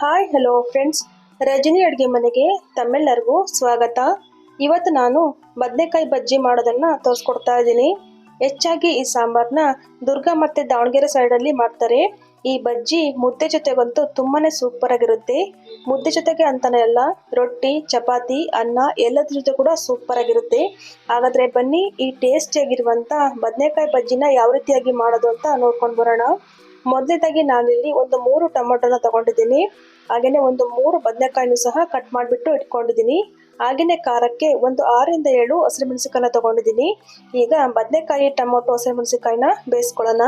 Hi hello friends Rajani ಅಡುಗೆ ಮನೆಗೆ ತಮ್ಮೆಲ್ಲರಿಗೂ ಸ್ವಾಗತ. ಇವತ್ತು ನಾನು ಬದನೆಕಾಯಿ ಬಜ್ಜಿ ಮಾಡೋದನ್ನು ತೋರಿಸ್ಕೊಡ್ತಾ ಇದ್ದೀನಿ. ಹೆಚ್ಚಾಗಿ ಈ ಸಾಂಬಾರನ್ನ ದುರ್ಗಾ ಮತ್ತು ದಾವಣಗೆರೆ ಸೈಡಲ್ಲಿ ಮಾಡ್ತಾರೆ. ಈ ಬಜ್ಜಿ ಮುದ್ದೆ ಜೊತೆಗಂತೂ ತುಂಬಾ ಸೂಪರ್ ಆಗಿರುತ್ತೆ. ಮುದ್ದೆ ಜೊತೆಗೆ ಅಂತಲೇ ಅಲ್ಲ, ರೊಟ್ಟಿ, ಚಪಾತಿ, ಅನ್ನ ಎಲ್ಲದ್ರ ಜೊತೆ ಕೂಡ ಸೂಪರ್ ಆಗಿರುತ್ತೆ. ಹಾಗಾದರೆ ಬನ್ನಿ, ಈ ಟೇಸ್ಟಿಯಾಗಿರುವಂಥ ಬದನೆಕಾಯಿ ಬಜ್ಜಿನ ಯಾವ ರೀತಿಯಾಗಿ ಮಾಡೋದು ಅಂತ ನೋಡ್ಕೊಂಡು ಬರೋಣ. ಮೊದಲನೇದಾಗಿ ನಾನಿಲ್ಲಿ ಒಂದು ಮೂರು ಟೊಮೊಟೊನ ತಗೊಂಡಿದ್ದೀನಿ. ಹಾಗೆಯೇ ಒಂದು ಮೂರು ಬದನೆಕಾಯಿನೂ ಸಹ ಕಟ್ ಮಾಡಿಬಿಟ್ಟು ಇಟ್ಕೊಂಡಿದ್ದೀನಿ. ಹಾಗೆಯೇ ಖಾರಕ್ಕೆ ಒಂದು ಆರರಿಂದ ಏಳು ಹಸಿರು ಮೆಣಸಿಕಾಯಿನ ತಗೊಂಡಿದ್ದೀನಿ. ಈಗ ಬದನೆಕಾಯಿ ಟೊಮೊಟೊ ಹಸಿರು ಮೆಣಸಿನಕಾಯಿನ ಬೇಯಿಸ್ಕೊಳ್ಳೋಣ.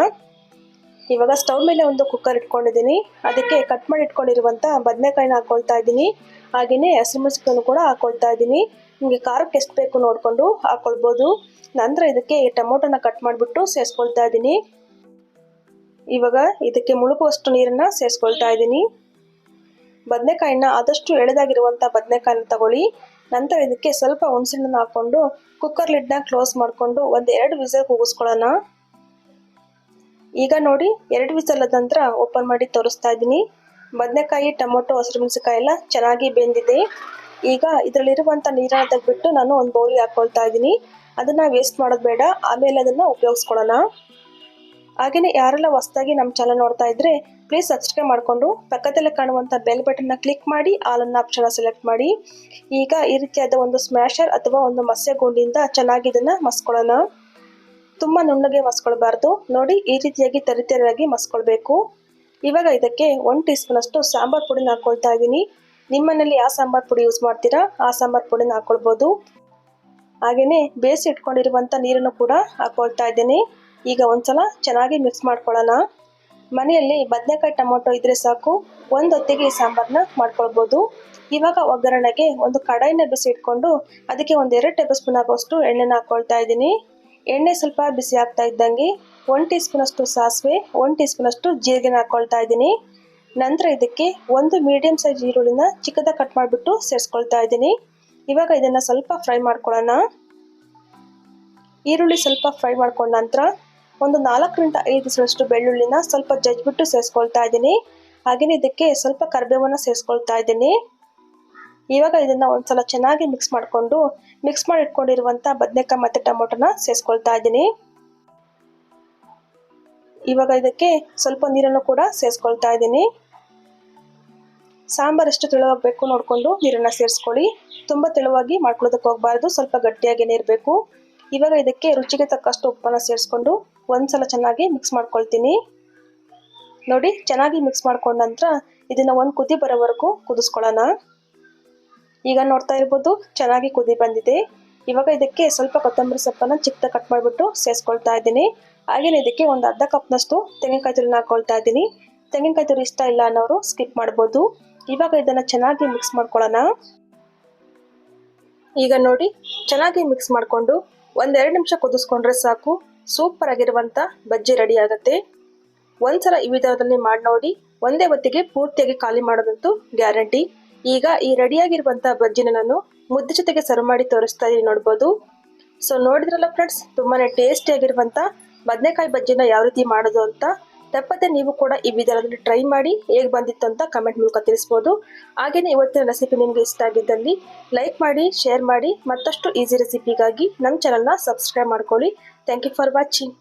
ಇವಾಗ ಸ್ಟವ್ ಮೇಲೆ ಒಂದು ಕುಕ್ಕರ್ ಇಟ್ಕೊಂಡಿದ್ದೀನಿ. ಅದಕ್ಕೆ ಕಟ್ ಮಾಡಿ ಇಟ್ಕೊಂಡಿರುವಂಥ ಬದನೆಕಾಯಿನ ಹಾಕ್ಕೊಳ್ತಾ ಇದ್ದೀನಿ. ಹಾಗೆಯೇ ಹಸಿರುಮೆಣಸಿಕಾಯಿನೂ ಕೂಡ ಹಾಕ್ಕೊಳ್ತಾ ಇದ್ದೀನಿ. ನಿಮಗೆ ಖಾರಕ್ಕೆ ಎಷ್ಟು ಬೇಕು ನೋಡಿಕೊಂಡು ಹಾಕ್ಕೊಳ್ಬೋದು ನಂತರ ಇದಕ್ಕೆ ಟೊಮೊಟೊನ ಕಟ್ ಮಾಡಿಬಿಟ್ಟು ಸೇರಿಸ್ಕೊಳ್ತಾ ಇದ್ದೀನಿ. ಇವಾಗ ಇದಕ್ಕೆ ಮುಳುಗುವಷ್ಟು ನೀರನ್ನು ಸೇರಿಸ್ಕೊಳ್ತಾ ಇದ್ದೀನಿ. ಬದನೆಕಾಯಿನ ಆದಷ್ಟು ಎಳೆದಾಗಿರುವಂಥ ಬದನೆಕಾಯಿನ ತಗೊಳ್ಳಿ. ನಂತರ ಇದಕ್ಕೆ ಸ್ವಲ್ಪ ಹುಣಸೆಹಣ್ಣನ್ನು ಹಾಕ್ಕೊಂಡು ಕುಕ್ಕರ್ ಲಿಡ್ನ ಕ್ಲೋಸ್ ಮಾಡಿಕೊಂಡು ಒಂದು ಎರಡು ವಿಸಲ್ ಕೂಗಿಸ್ಕೊಳ್ಳೋಣ. ಈಗ ನೋಡಿ ಎರಡು ವಿಸಲ್ ನಂತರ ಓಪನ್ ಮಾಡಿ ತೋರಿಸ್ತಾ ಇದ್ದೀನಿ. ಬದನೆಕಾಯಿ, ಟೊಮೊಟೊ ಹಸಿರುಮೆಣಸಿಕಾಯಿ ಎಲ್ಲ ಚೆನ್ನಾಗಿ ಬೆಂದಿದೆ. ಈಗ ಇದರಲ್ಲಿರುವಂಥ ನೀರನ್ನು ತೆಗೆದ್ಬಿಟ್ಟು ನಾನು ಒಂದು ಬೌಲಿ ಹಾಕ್ಕೊಳ್ತಾ ಇದ್ದೀನಿ. ಅದನ್ನು ವೇಸ್ಟ್ ಮಾಡೋದು ಬೇಡ. ಆಮೇಲೆ ಅದನ್ನು ಉಪಯೋಗಿಸ್ಕೊಳ್ಳೋಣ. ಹಾಗೆಯೇ ಯಾರೆಲ್ಲ ಹೊಸದಾಗಿ ನಮ್ಮ ಚಾನಲ್ ನೋಡ್ತಾ ಇದ್ರೆ ಪ್ಲೀಸ್ ಸಬ್ಸ್ಕ್ರೈಬ್ ಮಾಡಿಕೊಂಡು, ಪಕ್ಕದಲ್ಲೇ ಕಾಣುವಂಥ ಬೆಲ್ ಬಟನ್ನ ಕ್ಲಿಕ್ ಮಾಡಿ ಆಲನ್ನ ಆಪ್ಷನ್ ಸೆಲೆಕ್ಟ್ ಮಾಡಿ. ಈಗ ಈ ರೀತಿಯಾದ ಒಂದು ಸ್ಮ್ಯಾಶರ್ ಅಥವಾ ಒಂದು ಮಸ್ಯ ಗುಂಡಿಯಿಂದ ಚೆನ್ನಾಗಿ ಇದನ್ನು ಮಸ್ಕೊಳ್ಳೋಣ. ತುಂಬ ನುಣ್ಣಗೆ ಮಸ್ಕೊಳ್ಬಾರ್ದು. ನೋಡಿ, ಈ ರೀತಿಯಾಗಿ ತರಿತರಿಯಾಗಿ ಮಸ್ಕೊಳ್ಬೇಕು. ಇವಾಗ ಇದಕ್ಕೆ ಒನ್ ಟೀ ಸ್ಪೂನಷ್ಟು ಸಾಂಬಾರು ಪುಡಿನ ಹಾಕ್ಕೊಳ್ತಾ ಇದ್ದೀನಿ. ನಿಮ್ಮನೇಲಿ ಯಾವ ಸಾಂಬಾರು ಪುಡಿ ಯೂಸ್ ಮಾಡ್ತೀರಾ? ಆ ಸಾಂಬಾರು ಪುಡಿನ ಹಾಕ್ಕೊಳ್ಬೋದು ಹಾಗೆಯೇ ಬೇಯಿಸಿ ಇಟ್ಕೊಂಡಿರುವಂಥ ನೀರನ್ನು ಕೂಡ ಹಾಕ್ಕೊಳ್ತಾ ಇದ್ದೀನಿ. ಈಗ ಒಂದ್ಸಲ ಚೆನ್ನಾಗಿ ಮಿಕ್ಸ್ ಮಾಡ್ಕೊಳ್ಳೋಣ. ಮನೆಯಲ್ಲಿ ಬದನೆಕಾಯಿ ಟೊಮೊಟೊ ಇದ್ರೆ ಸಾಕು. ಒಂದು ಹೊತ್ತಿಗೆ ಈ ಸಾಂಬಾರನ್ನ ಮಾಡ್ಕೊಳ್ಬೋದು. ಇವಾಗ ಒಗ್ಗರಣೆಗೆ ಒಂದು ಕಡಾಯಿನ ಬಿಸಿ ಇಟ್ಕೊಂಡು ಅದಕ್ಕೆ ಒಂದು ಎರಡು ಟೇಬಲ್ ಸ್ಪೂನ್ ಆಗುವಷ್ಟು ಎಣ್ಣೆನ ಹಾಕ್ಕೊಳ್ತಾ ಇದ್ದೀನಿ. ಎಣ್ಣೆ ಸ್ವಲ್ಪ ಬಿಸಿ ಆಗ್ತಾ ಇದ್ದಂಗೆ ಒನ್ ಟೀ ಸ್ಪೂನಷ್ಟು ಸಾಸಿವೆ ಒನ್ ಟೀ ಸ್ಪೂನಷ್ಟು ಜೀರಿಗೆನ ಹಾಕ್ಕೊಳ್ತಾ ಇದ್ದೀನಿ. ನಂತರ ಇದಕ್ಕೆ ಒಂದು ಮೀಡಿಯಂ ಸೈಜ್ ಈರುಳ್ಳಿನ ಚಿಕ್ಕದಾಗಿ ಕಟ್ ಮಾಡಿಬಿಟ್ಟು ಸೇರಿಸ್ಕೊಳ್ತಾ ಇದ್ದೀನಿ. ಇವಾಗ ಇದನ್ನು ಸ್ವಲ್ಪ ಫ್ರೈ ಮಾಡ್ಕೊಳ್ಳೋಣ. ಈರುಳ್ಳಿ ಸ್ವಲ್ಪ ಫ್ರೈ ಮಾಡ್ಕೊಂಡ ನಂತರ ಒಂದು ನಾಲ್ಕರಿಂದ ಐದು ಸಲಷ್ಟು ಬೆಳ್ಳುಳ್ಳಿನ ಸ್ವಲ್ಪ ಜಜ್ಬಿಟ್ಟು ಸೇರಿಸ್ಕೊಳ್ತಾ ಇದ್ದೀನಿ. ಹಾಗೆಯೇ ಇದಕ್ಕೆ ಸ್ವಲ್ಪ ಕರ್ಬೇವನ್ನು ಸೇರಿಸ್ಕೊಳ್ತಾ ಇದ್ದೀನಿ. ಇವಾಗ ಇದನ್ನು ಒಂದ್ಸಲ ಚೆನ್ನಾಗಿ ಮಿಕ್ಸ್ ಮಾಡಿಕೊಂಡು ಮಿಕ್ಸ್ ಮಾಡಿ ಇಟ್ಕೊಂಡಿರುವಂಥ ಬದನೆಕಾಯಿ ಮತ್ತು ಟೊಮೊಟೊನ ಸೇರಿಸ್ಕೊಳ್ತಾ ಇದ್ದೀನಿ. ಇವಾಗ ಇದಕ್ಕೆ ಸ್ವಲ್ಪ ನೀರನ್ನು ಕೂಡ ಸೇರಿಸ್ಕೊಳ್ತಾ ಇದ್ದೀನಿ. ಸಾಂಬಾರು ಎಷ್ಟು ತೆಳುವಾಗಬೇಕು ನೋಡಿಕೊಂಡು ನೀರನ್ನು ಸೇರಿಸ್ಕೊಳ್ಳಿ. ತುಂಬ ತೆಳುವಾಗಿ ಮಾಡ್ಕೊಳ್ಳೋದಕ್ಕೆ ಹೋಗಬಾರ್ದು, ಸ್ವಲ್ಪ ಗಟ್ಟಿಯಾಗೇ ಇರಬೇಕು. ಇವಾಗ ಇದಕ್ಕೆ ರುಚಿಗೆ ತಕ್ಕಷ್ಟು ಉಪ್ಪನ್ನು ಸೇರಿಸ್ಕೊಂಡು ಒಂದ್ಸಲ ಚೆನ್ನಾಗಿ ಮಿಕ್ಸ್ ಮಾಡ್ಕೊಳ್ತೀನಿ. ನೋಡಿ, ಚೆನ್ನಾಗಿ ಮಿಕ್ಸ್ ಮಾಡ್ಕೊಂಡ ನಂತರ ಇದನ್ನು ಒಂದು ಕುದಿ ಬರೋವರೆಗೂ ಕುದಿಸ್ಕೊಳ್ಳೋಣ. ಈಗ ನೋಡ್ತಾ ಇರ್ಬೋದು, ಚೆನ್ನಾಗಿ ಕುದಿ ಬಂದಿದೆ. ಇವಾಗ ಇದಕ್ಕೆ ಸ್ವಲ್ಪ ಕೊತ್ತಂಬರಿ ಸೊಪ್ಪನ್ನು ಚಿಕ್ಕದ ಕಟ್ ಮಾಡಿಬಿಟ್ಟು ಸೇರಿಸ್ಕೊಳ್ತಾ ಇದ್ದೀನಿ. ಹಾಗೆಯೇ ಇದಕ್ಕೆ ಒಂದು ಅರ್ಧ ಕಪ್ನಷ್ಟು ತೆಂಗಿನಕಾಯಿ ತುರಿನ ಹಾಕ್ಕೊಳ್ತಾ ಇದ್ದೀನಿ. ತೆಂಗಿನಕಾಯಿ ತುರಿ ಇಷ್ಟ ಇಲ್ಲ ಅನ್ನೋರು ಸ್ಕಿಪ್ ಮಾಡ್ಬೋದು. ಇವಾಗ ಇದನ್ನು ಚೆನ್ನಾಗಿ ಮಿಕ್ಸ್ ಮಾಡ್ಕೊಳ್ಳೋಣ. ಈಗ ನೋಡಿ, ಚೆನ್ನಾಗಿ ಮಿಕ್ಸ್ ಮಾಡಿಕೊಂಡು ಒಂದೆರಡು ನಿಮಿಷ ಕುದಿಸ್ಕೊಂಡ್ರೆ ಸಾಕು. ಸೂಪರ್ ಆಗಿರುವಂಥ ಬಜ್ಜಿ ರೆಡಿ ಆಗುತ್ತೆ. ಒಂದ್ಸಲ ಈ ವಿಧಾನದಲ್ಲಿ ಮಾಡಿ ನೋಡಿ. ಒಂದೇ ಹೊತ್ತಿಗೆ ಪೂರ್ತಿಯಾಗಿ ಖಾಲಿ ಮಾಡೋದಂತೂ ಗ್ಯಾರಂಟಿ. ಈಗ ಈ ರೆಡಿಯಾಗಿರುವಂಥ ಬಜ್ಜಿನ ನಾನು ಮುದ್ದೆ ಜೊತೆಗೆ ಸರ್ವ್ ಮಾಡಿ ತೋರಿಸ್ತಾ ಇದ್ದೀನಿ ನೋಡ್ಬೋದು. ಸೊ ನೋಡಿದ್ರಲ್ಲ ಫ್ರೆಂಡ್ಸ್ ತುಂಬಾ ಟೇಸ್ಟಿಯಾಗಿರುವಂಥ ಬದನೆಕಾಯಿ ಬಜ್ಜಿನ ಯಾವ ರೀತಿ ಮಾಡೋದು ಅಂತ. ತಪ್ಪದೆ ನೀವು ಕೂಡ ಈ ವಿಧಾನದಲ್ಲಿ ಟ್ರೈ ಮಾಡಿ ಹೇಗೆ ಬಂದಿತ್ತು ಅಂತ ಕಮೆಂಟ್ ಮೂಲಕ ತಿಳಿಸ್ಬೋದು. ಹಾಗೆಯೇ ಇವತ್ತಿನ ರೆಸಿಪಿ ನಿಮಗೆ ಇಷ್ಟ ಆಗಿದ್ದಲ್ಲಿ ಲೈಕ್ ಮಾಡಿ ಶೇರ್ ಮಾಡಿ ಮತ್ತಷ್ಟು ಈಸಿ ರೆಸಿಪಿಗಾಗಿ ನಮ್ಮ ಚಾನಲ್ನ ಸಬ್ಸ್ಕ್ರೈಬ್ ಮಾಡ್ಕೊಳ್ಳಿ. Thank you for watching